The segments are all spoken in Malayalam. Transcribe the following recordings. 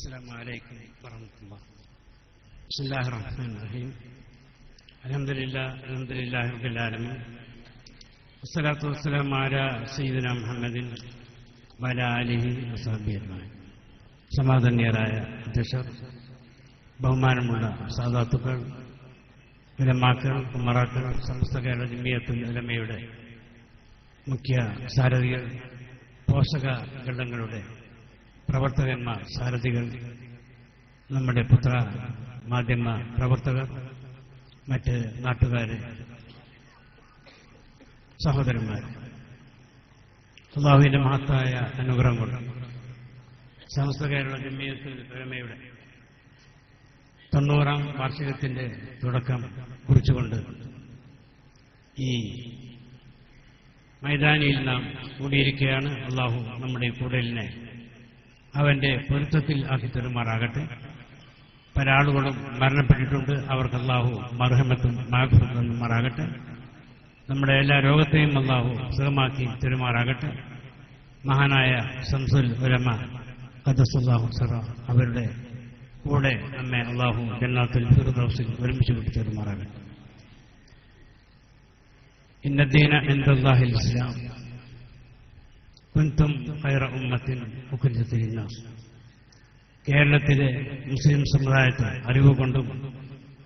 السلام عليكم ورحمة الله بسم الله الرحمن الرحيم الحمد لله الحمد لله رب العالمين والصلاة والسلام على سيدنا محمد وعلى آله وصحبه أجمعين സമാധാന്യരായ അധ്യക്ഷർ ബഹുമാനമുള്ള സാധാത്തുക്കൾ വിലമാക്കൾ കുമറാക്കൾ സമസ്ത കേരള ജമിയത്തുൽ ഉലമയുടെ മുഖ്യ സാരഥികൾ പോഷക ഘടകങ്ങളുടെ പ്രവർത്തകന്മാർ സാരഥികൾ നമ്മുടെ പുത്ര മാധ്യമ പ്രവർത്തകർ മറ്റ് നാട്ടുകാർ സഹോദരന്മാർ. അള്ളാഹുവിന്റെ മഹത്തായ അനുഗ്രഹം കൊണ്ട് സമസ്ത കേരള ജമ്മിയത്തിൽ പ്രേമയുടെ തൊണ്ണൂറാം വാർഷികത്തിന്റെ തുടക്കം കുറിച്ചുകൊണ്ട് ഈ മൈതാനിയിൽ നാം കൂടിയിരിക്കുകയാണ്. അള്ളാഹു നമ്മുടെ കൂടലിനെ അവന്റെ പൊരുത്തത്തിൽ ആക്കി തെരുമാറാകട്ടെ പല ആളുകളും മരണപ്പെട്ടിട്ടുണ്ട്. അവർക്ക് അള്ളാഹു മർഹമത്തും മാഗത്തുമാറാകട്ടെ നമ്മുടെ എല്ലാ രോഗത്തെയും അള്ളാഹു സുഖമാക്കി തെരുമാറാകട്ടെ. മഹാനായ സംസുൽ ഉലമ ഖദസുല്ലാഹു സറ അവരുടെ കൂടെ നമ്മെ അള്ളാഹു ജന്നാത്തിൽ ഫിറുദൗസിൽ ഒരുമിച്ച് കൂട്ടി തെരുമാറാകട്ടെ ഇന്നദ്ദീന എന്ദല്ലാഹിൽ ഇസ്ലാം. കുന്തും ഖൈറ ഉമ്മത്തിൻ ഉഖ്രിജത്ത് കേരളത്തിലെ മുസ്ലിം സമുദായത്തെ അറിവ് കൊണ്ടും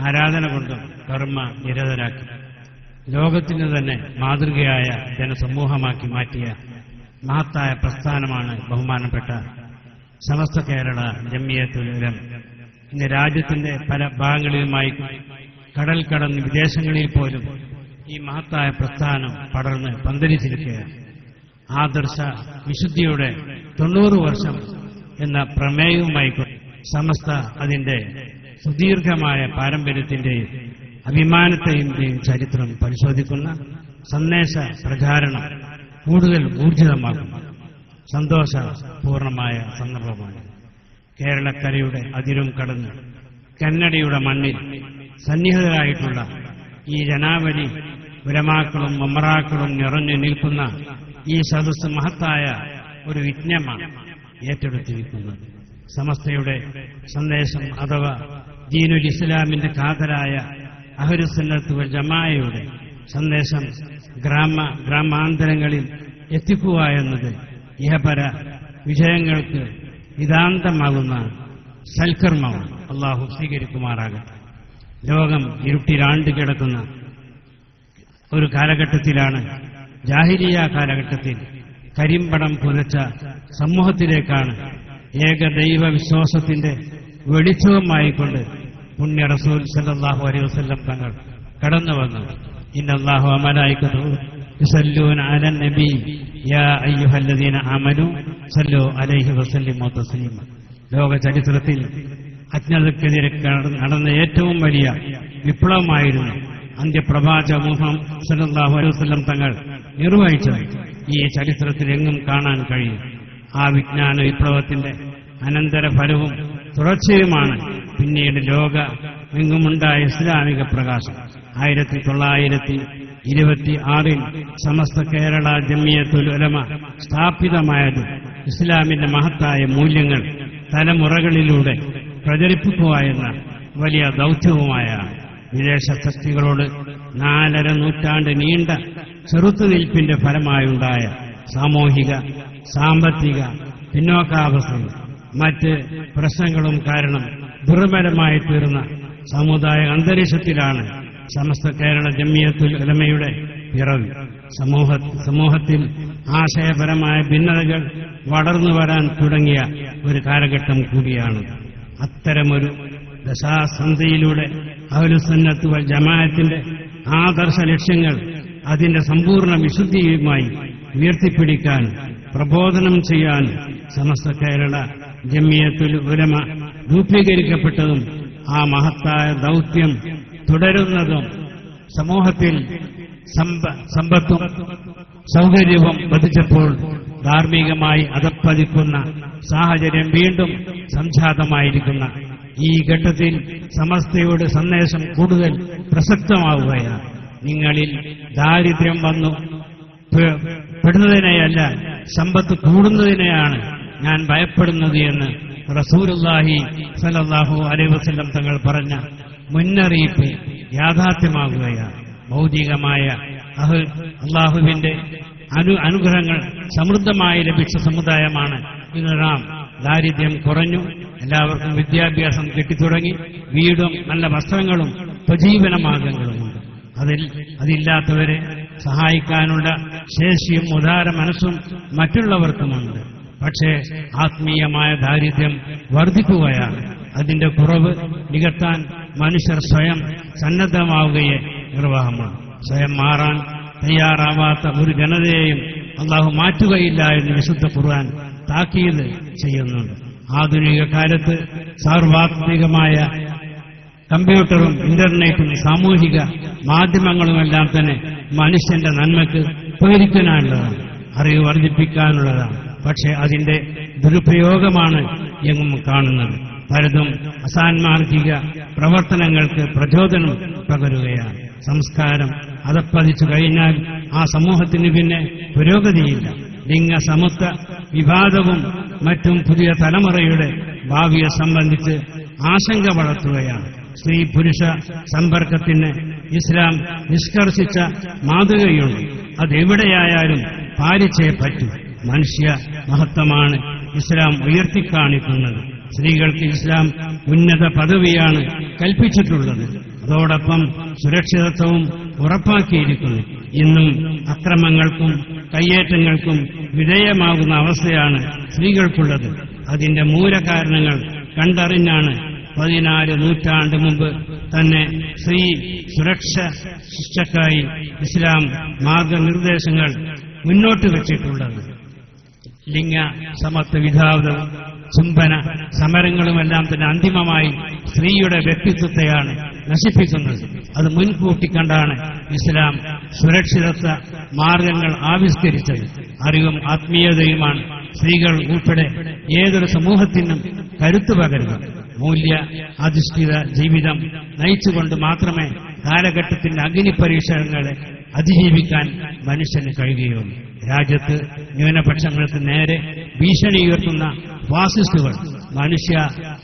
ആരാധന കൊണ്ടും കർമ്മ നിരതരാക്കി. ലോകത്തിന് തന്നെ മാതൃകയായ ജനസമൂഹമാക്കി മാറ്റിയ മഹത്തായ പ്രസ്ഥാനമാണ് ബഹുമാനപ്പെട്ട സമസ്ത കേരള ജമ്മിയത്തുൽ ഉലം ഇന്ന് രാജ്യത്തിന്റെ പല ഭാഗങ്ങളിലുമായി കടൽ കടന്ന് വിദേശങ്ങളിൽ പോലും ഈ മഹത്തായ പ്രസ്ഥാനം പടർന്ന് പന്തലിച്ചിരിക്കുകയാണ്. ആദർശ വിശുദ്ധിയുടെ തൊണ്ണൂറ് വർഷം എന്ന പ്രമേയവുമായി സമസ്ത അതിന്റെ സുദീർഘമായ പാരമ്പര്യത്തിന്റെയും അഭിമാനത്തെയും ചരിത്രം പരിശോധിക്കുന്ന സന്ദേശ പ്രചാരണം കൂടുതൽ ഊർജിതമാകും. സന്തോഷപൂർണമായ സന്ദർഭമാണ്. കേരളക്കരയുടെ അതിരും കടന്ന് കന്നഡയുടെ മണ്ണിൽ സന്നിഹിതരായിട്ടുള്ള ഈ ജനാവലി ഉലമാക്കളും മമ്മറാക്കളും നിറഞ്ഞു നിൽക്കുന്ന ഈ സദസ് മഹത്തായ ഒരു വിജ്ഞമാണ് ഏറ്റെടുത്തിരിക്കുന്നത്. സമസ്തയുടെ സന്ദേശം അഥവാ ദീനുൽ ഇസ്ലാമിന്റെ കാതലായ അഹരുസന്നത്ത് ജമായയുടെ സന്ദേശം ഗ്രാമ ഗ്രാമാന്തരങ്ങളിൽ എത്തിക്കുക എന്നത് ഇഹപര വിജയങ്ങൾക്ക് ഇതാന്തമാകുന്ന സൽക്കർമ്മമാണ്. അള്ളാഹു സ്വീകരിക്കുമാറാകട്ടെ. ലോകം ഇരുട്ടിലാണ്ട് കിടക്കുന്ന ഒരു കാലഘട്ടത്തിലാണ് ജാഹിരിയ കാലഘട്ടത്തിൽ കരിമ്പടം പുലച്ച സമൂഹത്തിലേക്കാണ് ഏകദൈവ വിശ്വാസത്തിന്റെ വെളിച്ചവുമായിക്കൊണ്ട് പുണ്യ റസൂൽ സല്ലാഹു അലൈഹി വസ്ല്ലം തങ്ങൾ കടന്നു വന്നു ഇന്നല്ലാഹു അമലായിക്കത്തു يصلون على النبي يا أيها الذين آمنوا صلوا عليه وسلموا تسليما ലോക ചരിത്രത്തിൽ അജ്ഞതക്കെതിരെ നടന്ന ഏറ്റവും വലിയ വിപ്ലവമായിരുന്നു അന്ത്യപ്രവാചക മുഹമ്മദ് സല്ലല്ലാഹു അലൈഹി വസല്ലം തങ്ങൾ നിർവഹിച്ചത്. ഈ ചരിത്രത്തിൽ എങ്ങും കാണാൻ കഴിയും. ആ വിജ്ഞാന വിപ്ലവത്തിന്റെ അനന്തര ഫലവും തുടർച്ചയുമാണ് പിന്നീട് ലോക എങ്ങുമുണ്ടായ ഇസ്ലാമിക പ്രകാശം. ആയിരത്തി തൊള്ളായിരത്തി ഇരുപത്തി ആറിൽ സമസ്ത കേരള ജമിയത്തുൽ ഉലമ സ്ഥാപിതമായത് ഇസ്ലാമിന്റെ മഹത്തായ മൂല്യങ്ങൾ തലമുറകളിലൂടെ പ്രചരിപ്പിക്കുക എന്ന വലിയ ദൗത്യവുമായാണ്. വിദേശ ശക്തികളോട് നാലര നൂറ്റാണ്ട് നീണ്ട ചെറുത്തുനിൽപ്പിന്റെ ഫലമായുണ്ടായ സാമൂഹിക സാമ്പത്തിക പിന്നോക്കാവസ്ഥയും മറ്റ് പ്രശ്നങ്ങളും കാരണം ദുർബലമായി തീർന്ന സമുദായ അന്തരീക്ഷത്തിലാണ് സമസ്ത കേരള ജമ്മിയത്തുൽ ഉലമയുടെ പിറവി. സമൂഹ സമൂഹത്തിൽ ആശയപരമായ ഭിന്നതകൾ വളർന്നു വരാൻ തുടങ്ങിയ ഒരു കാലഘട്ടം കൂടിയാണ്. അത്തരമൊരു ദശാസന്ധിയിലൂടെ അഹലുസന്നത്ത് വൽ ജമാഅത്തിന്റെ ആദർശ ലക്ഷ്യങ്ങൾ അതിന്റെ സമ്പൂർണ വിശുദ്ധിയുമായി ഉയർത്തിപ്പിടിക്കാൻ പ്രബോധനം ചെയ്യാൻ സമസ്ത കേരള ജമ്മിയത്തുൽ ഉലമ രൂപീകരിക്കപ്പെട്ടതും ആ മഹത്തായ ദൗത്യം തുടരുന്നതും സമൂഹത്തിൽ സമ്പത്തും സൗകര്യവും വധിച്ചപ്പോൾ ധാർമ്മികമായി അതപ്പതിക്കുന്ന സാഹചര്യം വീണ്ടും സംജാതമായിരിക്കുന്ന ഈ ഘട്ടത്തിൽ സമസ്തയുടെ സന്ദേശം കൂടുതൽ പ്രസക്തമാവുകയാണ്. നിങ്ങളിൽ ദാരിദ്ര്യം വന്നു. പെടുന്നതിനെയല്ല സമ്പത്ത് കൂടുന്നതിനെയാണ് ഞാൻ ഭയപ്പെടുന്നത് എന്ന് റസൂലുല്ലാഹി സലല്ലാഹു അലൈഹി വസല്ലം തങ്ങൾ പറഞ്ഞ മുന്നറിയിപ്പ് യാഥാർത്ഥ്യമാകുകയാണ് ഭൗതികമായ അള്ളാഹുവിന്റെ അനു അനുഗ്രഹങ്ങൾ സമൃദ്ധമായി ലഭിച്ച സമുദായമാണ് ഇന്ന് നാം ദാരിദ്ര്യം കുറഞ്ഞു എല്ലാവർക്കും വിദ്യാഭ്യാസം കിട്ടിത്തുടങ്ങി വീടും നല്ല വസ്ത്രങ്ങളും ഉപജീവനമാർഗങ്ങളുമുണ്ട് അതിൽ അതില്ലാത്തവരെ സഹായിക്കാനുള്ള ശേഷിയും ഉദാര മനസ്സും മറ്റുള്ളവർക്കുമുണ്ട്. പക്ഷേ ആത്മീയമായ ദാരിദ്ര്യം വർദ്ധിക്കുകയാണ്. അതിന്റെ കുറവ് നികത്താൻ മനുഷ്യർ സ്വയം സന്നദ്ധമാവുകയെ നിർവാഹമാണ്. സ്വയം മാറാൻ തയ്യാറാവാത്ത ഒരു ജനതയെയും അള്ളാഹു മാറ്റുകയില്ല എന്ന് വിശുദ്ധ ഖുർആൻ താക്കീത് ചെയ്യുന്നുണ്ട്. ആധുനിക കാലത്ത് സാർവാത്മികമായ കമ്പ്യൂട്ടറും ഇന്റർനെറ്റും സാമൂഹിക മാധ്യമങ്ങളുമെല്ലാം തന്നെ മനുഷ്യന്റെ നന്മയ്ക്ക് പ്രേരിക്കാനുള്ളതാണ് അറിവ് വർദ്ധിപ്പിക്കാനുള്ളതാണ്. പക്ഷെ അതിന്റെ ദുരുപയോഗമാണ് എങ്ങും കാണുന്നത്. പലതും അസാൻമാർഗിക പ്രവർത്തനങ്ങൾക്ക് പ്രചോദനം പകരുകയാണ്. സംസ്കാരം അതപ്പതിച്ചു കഴിഞ്ഞാൽ ആ സമൂഹത്തിന് പിന്നെ പുരോഗതിയില്ല. ലിംഗ സമത്വ വിവാദവും മറ്റും പുതിയ തലമുറയുടെ ഭാവിയെ സംബന്ധിച്ച് ആശങ്ക വളർത്തുകയാണ്. സ്ത്രീ പുരുഷ സമ്പർക്കത്തിന് ഇസ്ലാം നിഷ്കർഷിച്ച മാതൃകയുണ്ട്. അതെവിടെയായാലും പാലിച്ചേ പറ്റൂ. മനുഷ്യ മഹത്വമാണ് ഇസ്ലാം ഉയർത്തിക്കാണിക്കുന്നത്. സ്ത്രീകൾക്ക് ഇസ്ലാം ഉന്നത പദവിയാണ് കൽപ്പിച്ചിട്ടുള്ളത്. അതോടൊപ്പം സുരക്ഷിതത്വവും ഉറപ്പാക്കിയിരിക്കുന്നു. ഇന്നും അക്രമങ്ങൾക്കും കയ്യേറ്റങ്ങൾക്കും വിധേയമാകുന്ന അവസ്ഥയാണ് സ്ത്രീകൾക്കുള്ളത്. അതിന്റെ മൂലകാരണങ്ങൾ കണ്ടറിഞ്ഞാണ് പതിനാല് നൂറ്റാണ്ട് മുമ്പ് തന്നെ സ്ത്രീ സുരക്ഷ ശിക്ഷക്കായി ഇസ്ലാം മാർഗനിർദ്ദേശങ്ങൾ മുന്നോട്ട് വെച്ചിട്ടുള്ളത്. ലിംഗ സമത്വ വിധാവത ചുംബന സമരങ്ങളുമെല്ലാം തന്നെ അന്തിമമായി സ്ത്രീയുടെ വ്യക്തിത്വത്തെയാണ് നശിപ്പിക്കുന്നത്. അത് മുൻകൂട്ടി കണ്ടാണ് ഇസ്ലാം സുരക്ഷിതത്വ മാർഗങ്ങൾ ആവിഷ്കരിച്ചത് അറിവും ആത്മീയതയുമാണ്. സ്ത്രീകൾ ഉൾപ്പെടെ ഏതൊരു സമൂഹത്തിനും കരുത്തു പകരുക മൂല്യ അധിഷ്ഠിത ജീവിതം നയിച്ചുകൊണ്ട് മാത്രമേ കാലഘട്ടത്തിന്റെ അഗ്നി പരീക്ഷണങ്ങളെ അതിജീവിക്കാൻ മനുഷ്യന് കഴിയുകയുള്ളൂ. രാജ്യത്ത് ന്യൂനപക്ഷങ്ങൾക്ക് നേരെ ഭീഷണി ഉയർത്തുന്ന ഫാസിസ്റ്റുകൾ മനുഷ്യ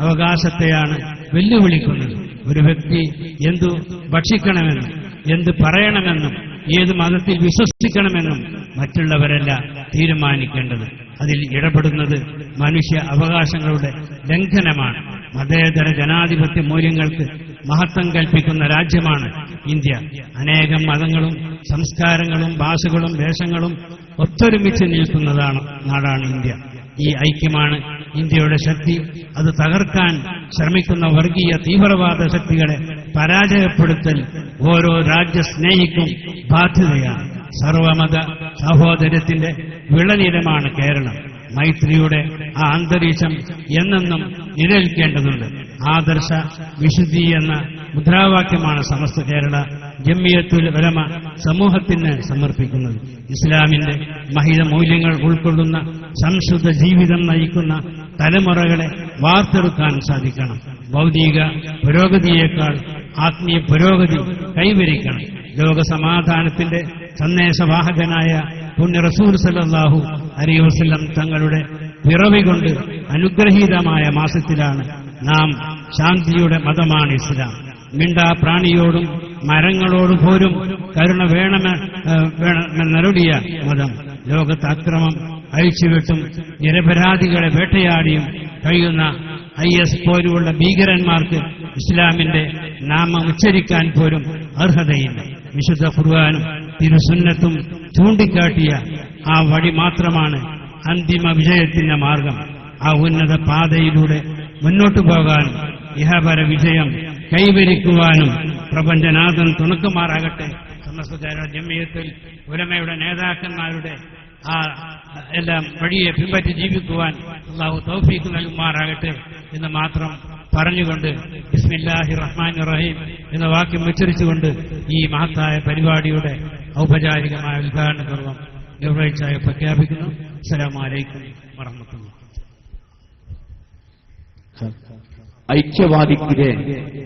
അവകാശത്തെയാണ് വെല്ലുവിളിക്കുന്നത്. ഒരു വ്യക്തി എന്തു ഭക്ഷിക്കണമെന്നും എന്ത് പറയണമെന്നും ഏത് മതത്തിൽ വിശ്വസിക്കണമെന്നും മറ്റുള്ളവരല്ല തീരുമാനിക്കേണ്ടത്. അതിൽ ഇടപെടുന്നത് മനുഷ്യ അവകാശങ്ങളുടെ ലംഘനമാണ്. മതേതര ജനാധിപത്യ മൂല്യങ്ങൾക്ക് മഹത്വം കൽപ്പിക്കുന്ന രാജ്യമാണ് ഇന്ത്യ. അനേകം മതങ്ങളും സംസ്കാരങ്ങളും ഭാഷകളും വേഷങ്ങളും ഒത്തൊരുമിച്ച് നിൽക്കുന്നതാണ് നാടാണ് ഇന്ത്യ. ഈ ഐക്യമാണ് ഇന്ത്യയുടെ ശക്തി. അത് തകർക്കാൻ ശ്രമിക്കുന്ന വർഗീയ തീവ്രവാദ ശക്തികളെ പരാജയപ്പെടുത്തൽ ഓരോ രാജ്യസ്നേഹിക്കും ബാധ്യതയാണ്. സർവമത സഹോദര്യത്തിന്റെ വിളനിലമാണ് കേരളം. മൈത്രിയുടെ ആ അന്തരീക്ഷം എന്നെന്നും നിലനിൽക്കേണ്ടതുണ്ട്. ആദർശ വിശുദ്ധി എന്ന മുദ്രാവാക്യമാണ് സമസ്ത കേരള ജമ്മിയത്തുൽ ഉലമ സമൂഹത്തിന് സമർപ്പിക്കുന്നത്. ഇസ്ലാമിന്റെ മഹിത മൂല്യങ്ങൾ ഉൾക്കൊള്ളുന്ന സംശുദ്ധ ജീവിതം നയിക്കുന്ന തലമുറകളെ വാർത്തെടുക്കാൻ സാധിക്കണം. ഭൗതിക പുരോഗതിയേക്കാൾ ആത്മീയ പുരോഗതി കൈവരിക്കണം. ലോകസമാധാനത്തിന്റെ സന്ദേശവാഹകനായ പുണ്യ റസൂൽ സല്ലാഹു അലി വസ്ലം തങ്ങളുടെ പിറവികൊണ്ട് അനുഗ്രഹീതമായ മാസത്തിലാണ് നാം ശാന്തിയുടെ മതമാണ് ഇസ്ലാം. മിണ്ടാ പ്രാണിയോടും മരങ്ങളോടും പോലും കരുണ വേണമെ നരടിയ മതം. ലോകത്ത് അക്രമം അഴിച്ചുവിട്ടും നിരപരാധികളെ വേട്ടയാടിയും കഴിയുന്ന ഐ എസ് പോലുള്ള ഭീകരന്മാർക്ക് ഇസ്ലാമിന്റെ നാമം ഉച്ചരിക്കാൻ പോലും അർഹതയില്ല. വിശുദ്ധ ഖുർആാനും തിരുസുന്നത്തും ചൂണ്ടിക്കാട്ടിയ ആ വഴി മാത്രമാണ് അന്തിമ വിജയത്തിന്റെ മാർഗം. ആ ഉന്നത പാതയിലൂടെ മുന്നോട്ടു പോകാനും ഇഹപര വിജയം കൈവരിക്കുവാനും പ്രപഞ്ചനാഥൻ തുണക്കുമാറാകട്ടെ ജമ്മിയത്തിൽ ഉലമയുടെ നേതാക്കന്മാരുടെ ആ എല്ലാം വഴിയെ പിൻപറ്റി ജീവിക്കുവാൻ അള്ളാഹു തൗഫീക്ക് നൽകുമാറാകട്ടെ എന്ന് മാത്രം പറഞ്ഞുകൊണ്ട് ബിസ്മില്ലാഹി റഹ്മാൻ റഹീം എന്ന വാക്യം ഉച്ചരിച്ചുകൊണ്ട് ഈ മഹത്തായ പരിപാടിയുടെ ഔപചാരികമായ ഉദ്ഘാടന പൂർവ്വം നിർവഹിച്ചായി പ്രഖ്യാപിക്കുന്നു അസ്സലാമലൈക്കും വറഹമത്തുള്ള ಐಕ್ಯವಾದಿಕ್ಕಿದೆ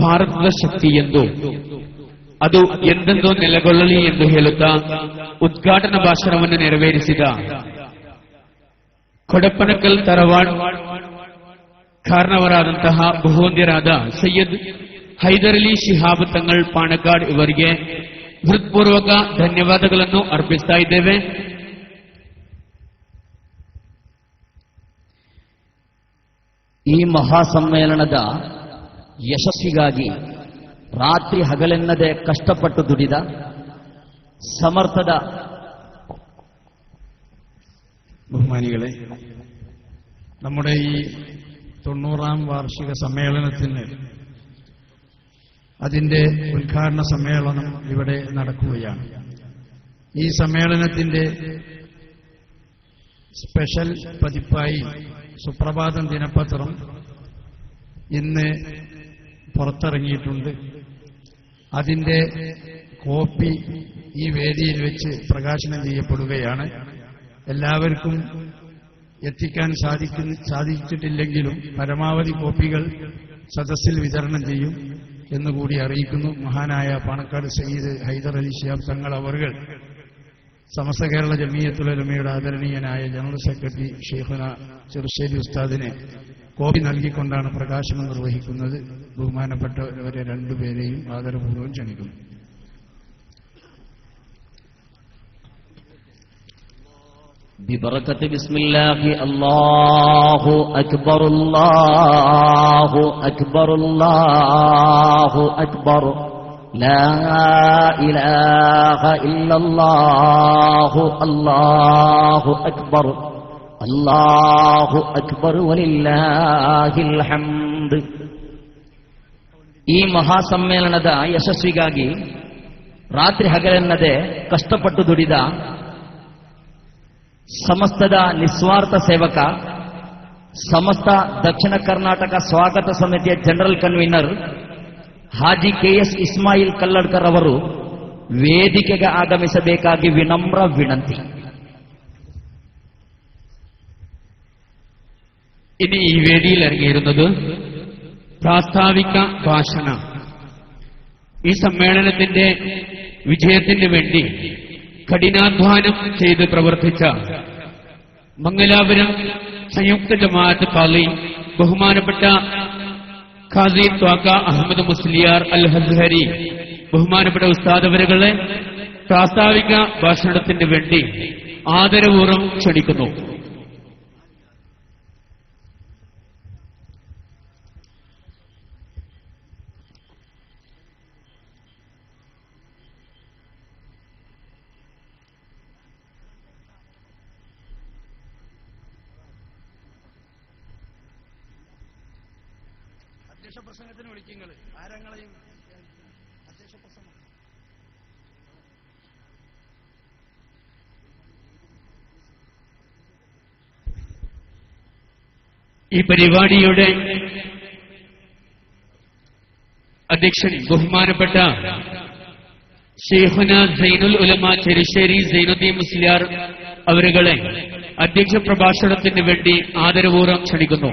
ಭಾರತದ ಶಕ್ತಿ ಎಂದು ಅದು ಎಂದೆಂದೋ ನೆಲೆಗೊಳ್ಳಲಿ ಎಂದು ಹೇಳುತ್ತಾ ಉದ್ಘಾಟನಾ ಭಾಷಣವನ್ನು ನೆರವೇರಿಸಿದ ಕೊಡಪ್ಪನಕಲ್ ತರವಾಡ್ ಕಾರಣವರಾದಂತಹ ಬಹುವಂದ್ಯರಾದ ಸೈಯದ್ ಹೈದರಲಿ ಶಿಹಾಬ್ ತಂಗಳ್ ಪಾಣಕಾಡ್ ಇವರಿಗೆ ಹೃತ್ಪೂರ್ವಕ ಧನ್ಯವಾದಗಳನ್ನು ಅರ್ಪಿಸ್ತಾ ಇದ್ದೇವೆ ಈ ಮಹಾಸಮ್ಮೇಳನದ ಯಶಸ್ವಿಗಾಗಿ ರಾತ್ರಿ ಹಗಲೆನ್ನದೆ ಕಷ್ಟಪಟ್ಟು ದುಡಿದ ಸಮರ್ಥದ ബഹുമാനികളെ നമ്മുടെ ഈ തൊണ്ണൂറാം വാർഷിക സമ്മേളനത്തിന് അതിന്റെ ഉദ്ഘാടന സമ്മേളനം ഇവിടെ നടക്കുകയാണ്. ഈ സമ്മേളനത്തിന്റെ സ്പെഷ്യൽ പതിപ്പായി സുപ്രഭാതം ദിനപത്രം ഇന്ന് പുറത്തിറങ്ങിയിട്ടുണ്ട്. അതിന്റെ കോപ്പി ഈ വേദിയിൽ വെച്ച് പ്രകാശനം ചെയ്യപ്പെടുകയാണ്. എല്ലാവർക്കും എത്തിക്കാൻ സാധിക്കുന്ന സാധിച്ചിട്ടില്ലെങ്കിലും പരമാവധി കോപ്പികൾ സദസ്സിൽ വിതരണം ചെയ്യും എന്നുകൂടി അറിയിക്കുന്നു മഹാനായ പാണക്കാട് സയ്യിദ് ഹൈദർ അലി ഷിയാബ് തങ്ങൾ അവർകൾ സമസ്ത കേരള ജമീയത്തുലമയുടെ ആദരണീയനായ ജനറൽ സെക്രട്ടറി ഷെയ്ഖുന ചെറുശ്ശേരി ഉസ്താദിനെ കോപ്പി നൽകിക്കൊണ്ടാണ് പ്രകാശനം നിർവഹിക്കുന്നത്. ബഹുമാനപ്പെട്ടവരെ രണ്ടുപേരെയും ആദരപൂർവം ക്ഷണിക്കുന്നു. ببركة بسم الله الله أكبر الله أكبر الله أكبر لا إله إلا الله الله أكبر الله أكبر ولله الحمد ಈ ಮಹಾಸಮ್ಮೇಳನದ ಯಶಸ್ವಿಗಾಗಿ ರಾತ್ರಿ ಹಗಲೆನ್ನದೆ ಕಷ್ಟಪಟ್ಟು ದುಡಿದ ಸಮಸ್ತದ ನಿಸ್ವಾರ್ಥ ಸೇವಕ ಸಮಸ್ತ ದಕ್ಷಿಣ ಕರ್ನಾಟಕ ಸ್ವಾಗತ ಸಮಿತಿಯ general convener Haji K S Ismail Kalladkar ಅವರು ವೇದಿಕೆಗೆ ಆಗಮಿಸಬೇಕಾಗಿ ವಿನಮ್ರ ವಿನಂತಿ ഇനി ഈ വേദിയിൽ ഇറങ്ങിയിരുന്നത് പ്രാസ്താവിക ഭാഷണ ഈ സമ്മേളനത്തിന്റെ വിജയത്തിന് വേണ്ടി കഠിനാധ്വാനം ചെയ്ത് പ്രവർത്തിച്ച മംഗലാപുരം സംയുക്ത ജമാഅത്ത് പള്ളി ബഹുമാനപ്പെട്ട ഖാസി ത്വാക്ക അഹമ്മദ് മുസ്ലിയാർ അൽ ഹസ്ഹരി ബഹുമാനപ്പെട്ട ഉസ്താദവരുകളെ പ്രാസ്താവിക ഭാഷണത്തിന് വേണ്ടി ആദരപൂർവം ക്ഷണിക്കുന്നു. ഈ പരിപാടിയുടെ അധ്യക്ഷൻ ബഹുമാനപ്പെട്ട ഷെയ്ഖുന സൈനുൽ ഉലമ ചെറുശ്ശേരി സൈനുദ്ദീൻ മുസ്ലിയാർ അവരുകളെ അധ്യക്ഷ പ്രഭാഷണത്തിന് വേണ്ടി ആദരപൂർവം ക്ഷണിക്കുന്നു.